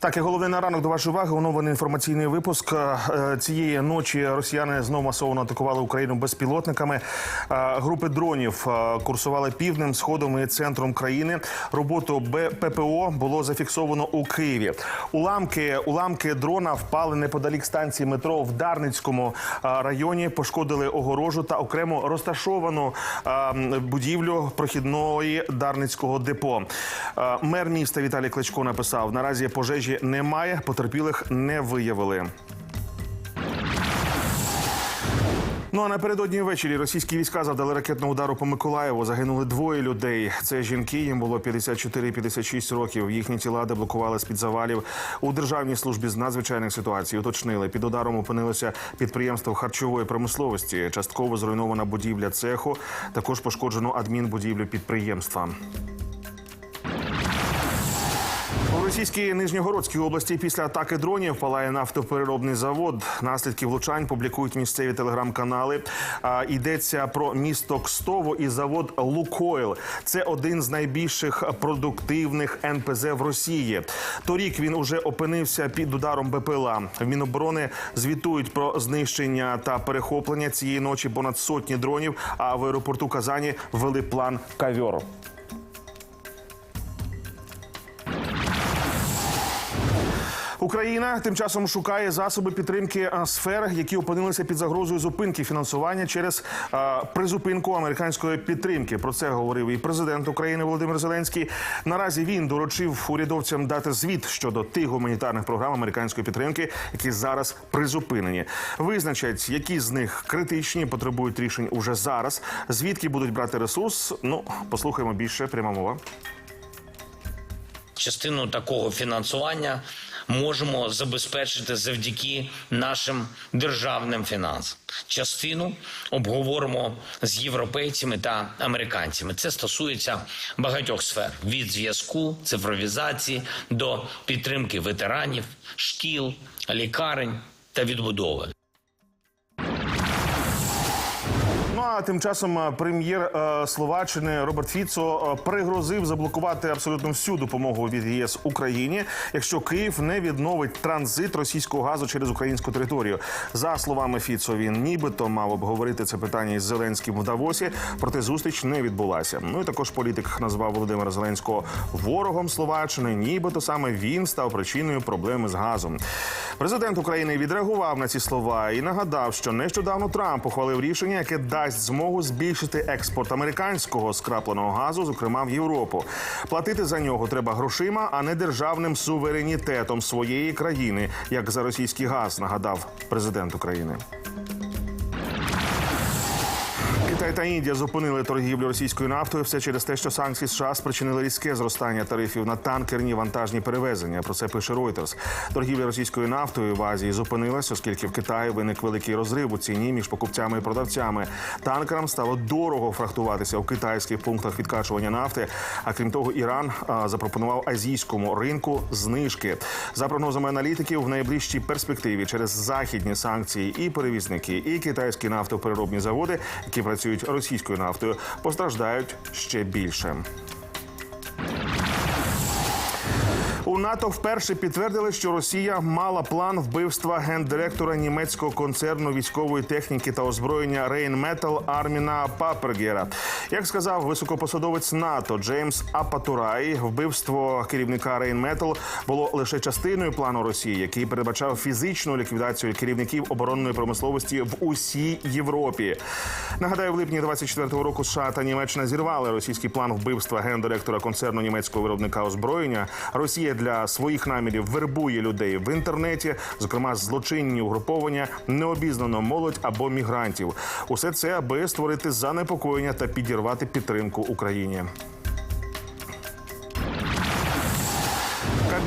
Так, і головне на ранок до вашої уваги. Оновлений інформаційний випуск Е, цієї ночі. Росіяни знову масово атакували Україну безпілотниками. Е, Групи дронів е, курсували півднем, сходом і центром країни. Роботу ППО було зафіксовано у Києві. Уламки уламки дрона впали неподалік станції метро в Дарницькому районі. Пошкодили огорожу та окремо розташовану будівлю прохідної Дарницького депо. Мер міста Віталій Кличко написав: наразі пожежі немає, потерпілих не виявили. Ну а напередодні ввечері російські війська завдали ракетного удару по Миколаєву. Загинули двоє людей. Це жінки. Їм було 54 і 56 років. Їхні тіла деблокували з під завалів у державній службі з надзвичайних ситуацій. Уточнили під ударом опинилося підприємство харчової промисловості. Частково зруйнована будівля цеху. Також пошкоджено адмінбудівлю підприємства. Російській Нижньогородській області після атаки дронів палає нафтопереробний завод. Наслідки влучань публікують місцеві телеграм-канали. Йдеться про місто Кстово і завод Лукойл. Це один з найбільших продуктивних НПЗ в Росії. Торік він уже опинився під ударом БПЛА. В Міноборони звітують про знищення та перехоплення цієї ночі понад сотні дронів. А в аеропорту Казані ввели план кавьор. Україна тим часом шукає засоби підтримки а, сфер, які опинилися під загрозою зупинки фінансування через а, призупинку американської підтримки. Про це говорив і президент України Володимир Зеленський. Наразі він доручив урядовцям дати звіт щодо тих гуманітарних програм американської підтримки, які зараз призупинені. Визначать, які з них критичні, потребують рішень уже зараз. Звідки будуть брати ресурс? Ну послухаємо більше. Пряма мова. частину такого фінансування можемо забезпечити завдяки нашим державним фінансам. Частину обговоримо з європейцями та американцями. Це стосується багатьох сфер: від зв'язку, цифровізації до підтримки ветеранів, шкіл, лікарень та відбудови. А тим часом е, прем'єр е, Словаччини Роберт Фіцо е, пригрозив заблокувати абсолютно всю допомогу від ЄС Україні, якщо Київ не відновить транзит російського газу через українську територію. За словами Фіцо, він нібито мав обговорити це питання із Зеленським в Давосі, проте зустріч не відбулася. Ну і також політик назвав Володимира Зеленського ворогом Словаччини. Нібито саме він став причиною проблеми з газом. Президент України відреагував на ці слова і нагадав, що нещодавно Трамп ухвалив рішення, яке дасть змогу збільшити експорт американського скрапленого газу, зокрема в Європу. Платити за нього треба грошима, а не державним суверенітетом своєї країни, як за російський газ, нагадав президент України. Китай та Індія зупинили торгівлю російською нафтою. Все через те, що санкції США спричинили різке зростання тарифів на танкерні вантажні перевезення. Про це пише Reuters. Торгівля російською нафтою в Азії зупинилась, оскільки в Китаї виник великий розрив у ціні між покупцями і продавцями. Танкерам стало дорого фрахтуватися в китайських пунктах відкачування нафти. А крім того, Іран запропонував азійському ринку знижки. За прогнозами аналітиків, в найближчій перспективі через західні санкції і перевізники, і китайські нафтопереробні заводи, які працюють російською нафтою, постраждають ще більше. У НАТО вперше підтвердили, що Росія мала план вбивства гендиректора німецького концерну військової техніки та озброєння Рейнметал Арміна Папергера. Як сказав високопосадовець НАТО Джеймс Апатурай, вбивство керівника Рейнметал було лише частиною плану Росії, який передбачав фізичну ліквідацію керівників оборонної промисловості в усій Європі. Нагадаю, в липні 24-го року США та Німеччина зірвали російський план вбивства гендиректора концерну німецького виробника озброєння. Росія для своїх намірів вербує людей в інтернеті, зокрема злочинні угруповання, необізнано молодь або мігрантів. Усе це аби створити занепокоєння та підірвати підтримку Україні.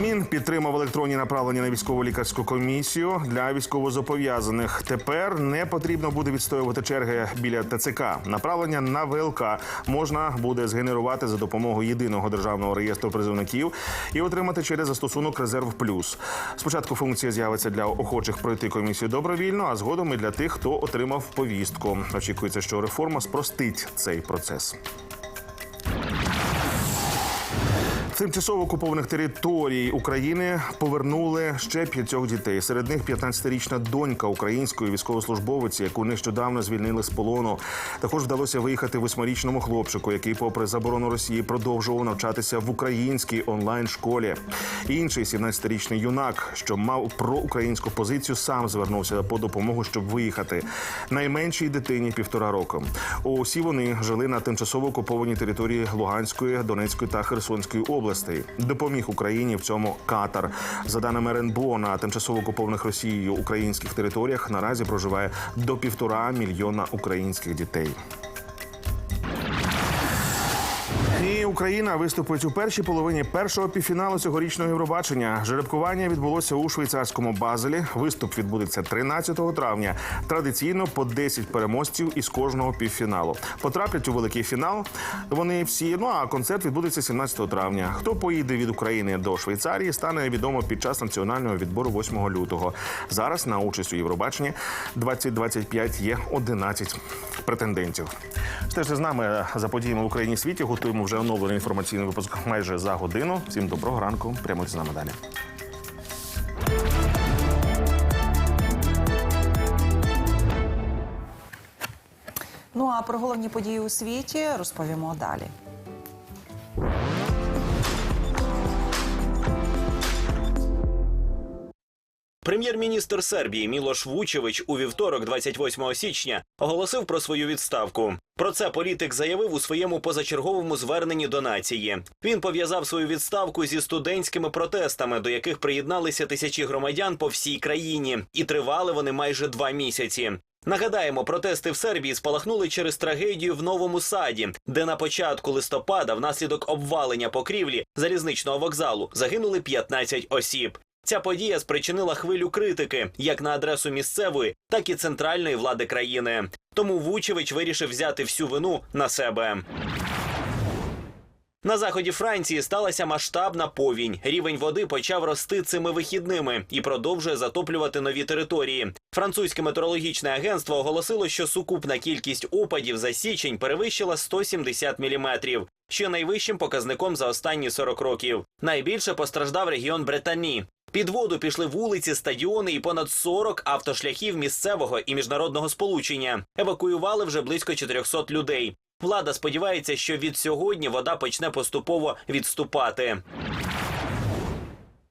Кабмін підтримав електронні направлення на військово лікарську комісію для військовозобов'язаних. Тепер не потрібно буде відстоювати черги біля ТЦК. Направлення на ВЛК можна буде згенерувати за допомогою єдиного державного реєстру призовників і отримати через застосунок Резерв Плюс. Спочатку функція з'явиться для охочих пройти комісію добровільно, а згодом і для тих, хто отримав повістку. Очікується, що реформа спростить цей процес. Тимчасово окупованих територій України повернули ще п'ятьох дітей. Серед них 15-річна донька української військовослужбовиці, яку нещодавно звільнили з полону. Також вдалося виїхати восьмирічному хлопчику, який, попри заборону Росії, продовжував навчатися в українській онлайн школі. Інший 17-річний юнак, що мав проукраїнську позицію, сам звернувся по допомогу, щоб виїхати. Найменшій дитині півтора року. Усі вони жили на тимчасово окупованій території Луганської, Донецької та Херсонської областей. Допоміг Україні в цьому Катар. За даними РНБО, на тимчасово окупованих Росією українських територіях наразі проживає до півтора мільйона українських дітей. Україна виступить у першій половині першого півфіналу цьогорічного Євробачення. Жеребкування відбулося у швейцарському Базелі. Виступ відбудеться 13 травня. Традиційно по 10 переможців із кожного півфіналу. Потраплять у великий фінал. Вони всі. Ну а концерт відбудеться 17 травня. Хто поїде від України до Швейцарії, стане відомо під час національного відбору 8 лютого. Зараз на участь у Євробаченні 2025 є 11 претендентів. Стежте з нами за подіями в Україні світі. Готуємо вже оновлений інформаційний випуск майже за годину. Всім доброго ранку. Прямо з нами далі. Ну а про головні події у світі розповімо далі. Прем'єр-міністр Сербії Мілош Вучевич у вівторок, 28 січня, оголосив про свою відставку. Про це політик заявив у своєму позачерговому зверненні до нації. Він пов'язав свою відставку зі студентськими протестами, до яких приєдналися тисячі громадян по всій країні, і тривали вони майже два місяці. Нагадаємо, протести в Сербії спалахнули через трагедію в новому саді, де на початку листопада, внаслідок обвалення покрівлі залізничного вокзалу, загинули 15 осіб. Ця подія спричинила хвилю критики як на адресу місцевої, так і центральної влади країни. Тому Вучевич вирішив взяти всю вину на себе. На заході Франції сталася масштабна повінь. Рівень води почав рости цими вихідними і продовжує затоплювати нові території. Французьке метеорологічне агентство оголосило, що сукупна кількість опадів за січень перевищила 170 міліметрів, що найвищим показником за останні 40 років. Найбільше постраждав регіон Бретані. Під воду пішли вулиці, стадіони і понад 40 автошляхів місцевого і міжнародного сполучення. Евакуювали вже близько 400 людей. Влада сподівається, що від сьогодні вода почне поступово відступати.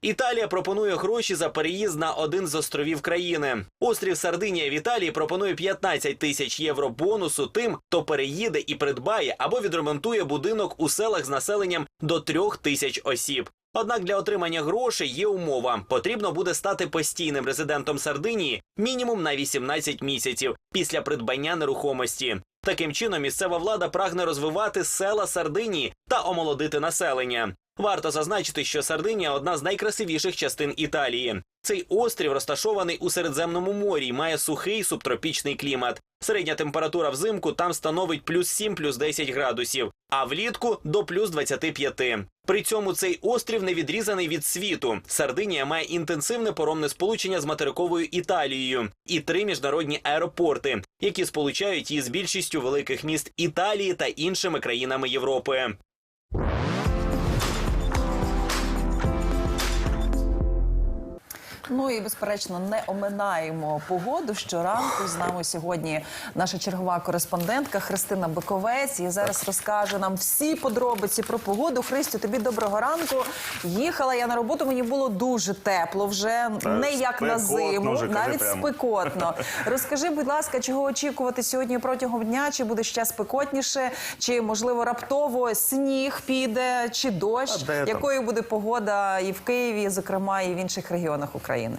Італія пропонує гроші за переїзд на один з островів країни. Острів Сардинія в Італії пропонує 15 тисяч євро бонусу тим, хто переїде і придбає або відремонтує будинок у селах з населенням до трьох тисяч осіб. Однак для отримання грошей є умова: потрібно буде стати постійним резидентом Сардинії мінімум на 18 місяців після придбання нерухомості. Таким чином, місцева влада прагне розвивати села Сардинії та омолодити населення. Варто зазначити, що Сардинія одна з найкрасивіших частин Італії. Цей острів розташований у Середземному морі, і має сухий субтропічний клімат. Середня температура взимку там становить плюс 7, плюс 10 градусів, а влітку до плюс 25. При цьому цей острів не відрізаний від світу. Сардинія має інтенсивне поромне сполучення з материковою Італією і три міжнародні аеропорти, які сполучають її з більшістю великих міст Італії та іншими країнами Європи. Ну і безперечно не оминаємо погоду. Щоранку з нами сьогодні наша чергова кореспондентка Христина Биковець. І зараз розкаже нам всі подробиці про погоду. Христю, тобі доброго ранку. Їхала я на роботу. Мені було дуже тепло вже не як на зиму, вже, навіть прямо. спекотно. Розкажи, будь ласка, чого очікувати сьогодні протягом дня? Чи буде ще спекотніше, чи можливо раптово сніг піде, чи дощ? Якою буде погода і в Києві, зокрема, і в інших регіонах України? Е,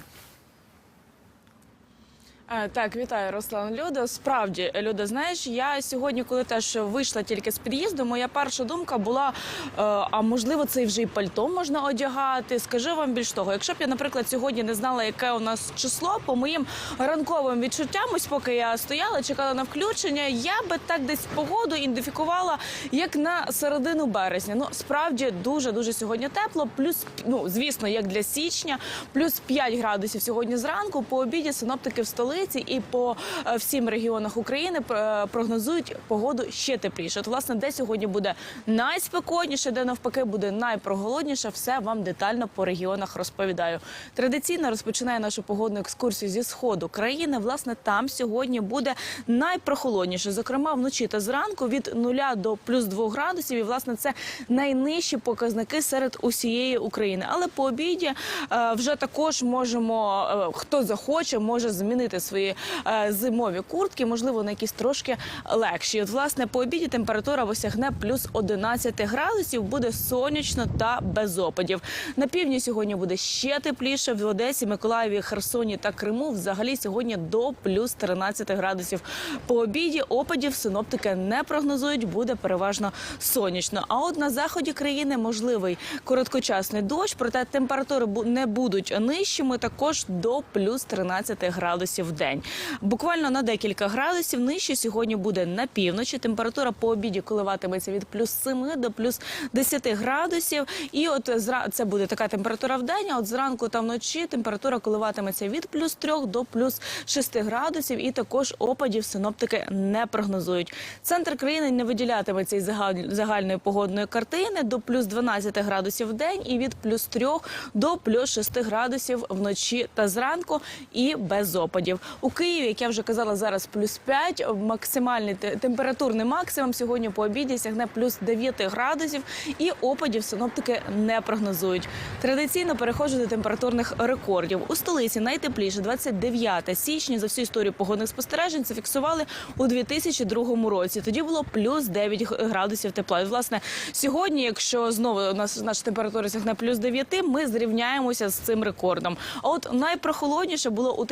Так, вітаю, Руслан Люда. Справді, Люда, знаєш, я сьогодні, коли теж вийшла тільки з під'їзду, моя перша думка була: е, а можливо, це вже і пальто можна одягати. Скажу вам більш того, якщо б я, наприклад, сьогодні не знала, яке у нас число, по моїм ранковим відчуттям, ось поки я стояла, чекала на включення, я би так десь погоду ідентифікувала як на середину березня. Ну справді дуже дуже сьогодні тепло. Плюс ну звісно, як для січня, плюс 5 градусів сьогодні зранку. По обіді синоптики в столиці і по е, всім регіонах України е, прогнозують погоду ще тепліше. От, власне, де сьогодні буде найспекотніше, де навпаки буде найпроголодніше. Все вам детально по регіонах розповідаю. Традиційно розпочинає нашу погодну екскурсію зі сходу країни. Власне, там сьогодні буде найпрохолодніше. Зокрема, вночі та зранку від 0 до плюс 2 градусів. І власне це найнижчі показники серед усієї України. Але по обіді е, вже також можемо, хто захоче, може змінити свої е, зимові куртки, можливо, на якісь трошки легші. От, власне, по обіді температура осягне плюс 11 градусів, буде сонячно та без опадів. На півдні сьогодні буде ще тепліше. В Одесі, Миколаєві, Херсоні та Криму взагалі сьогодні до плюс 13 градусів. По обіді опадів синоптики не прогнозують, буде переважно сонячно. А от на заході країни можливий короткочасний дощ, проте температури не будуть нижчими, також до плюс 13 градусів в день. Буквально на декілька градусів нижче сьогодні буде на півночі. Температура по обіді коливатиметься від плюс 7 до плюс 10 градусів. І от це буде така температура в день. А от зранку та вночі температура коливатиметься від плюс 3 до плюс 6 градусів. І також опадів синоптики не прогнозують. Центр країни не виділятиметься із загаль- загальної погодної картини до плюс 12 градусів в день і від плюс 3 до плюс 6 градусів вночі та зранку і без опадів. У Києві, як я вже казала, зараз плюс 5, максимальний те- температурний максимум сьогодні по обіді сягне плюс 9 градусів і опадів синоптики не прогнозують. Традиційно переходжу до температурних рекордів. У столиці найтепліше 29 січня за всю історію погодних спостережень зафіксували у 2002 році. Тоді було плюс 9 градусів тепла. І, власне, сьогодні, якщо знову нас наша температура сягне плюс 9, ми зрівняємося з цим рекордом. А от найпрохолодніше було у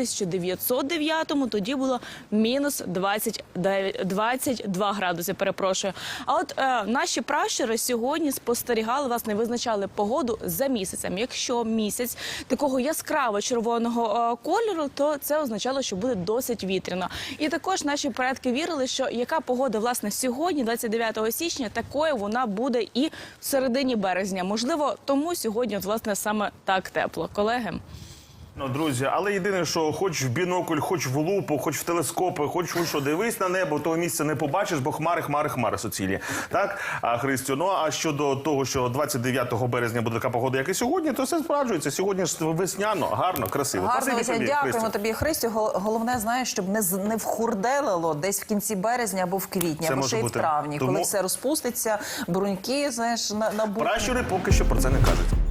1909-му, тоді було мінус 29 22 градуси. Перепрошую. А от е, наші пращури сьогодні спостерігали, власне, визначали погоду за місяцем. Якщо місяць такого яскраво червоного е, кольору, то це означало, що буде досить вітряно. І також наші предки вірили, що яка погода власне сьогодні, 29 січня, такою вона буде і в середині березня. Можливо, тому сьогодні, власне, саме так тепло. Колеги. Ну, друзі, але єдине, що хоч в бінокль, хоч в лупу, хоч в телескопи, хоч у що дивись на небо, того місця не побачиш, бо хмари, хмари, хмари суцілі. Так, а Христю. Ну а щодо того, що 29 березня буде така погода, як і сьогодні, то все справджується. Сьогодні ж весняно, гарно, красиво. Гарно Спасибі тобі, дякуємо Христю. тобі, Христю. Головне, знаєш, щоб не не вхурделило десь в кінці березня або в квітні, Це або ще й в травні, Тому- коли все розпуститься, бруньки, знаєш, на, на Пращури поки що про це не кажуть.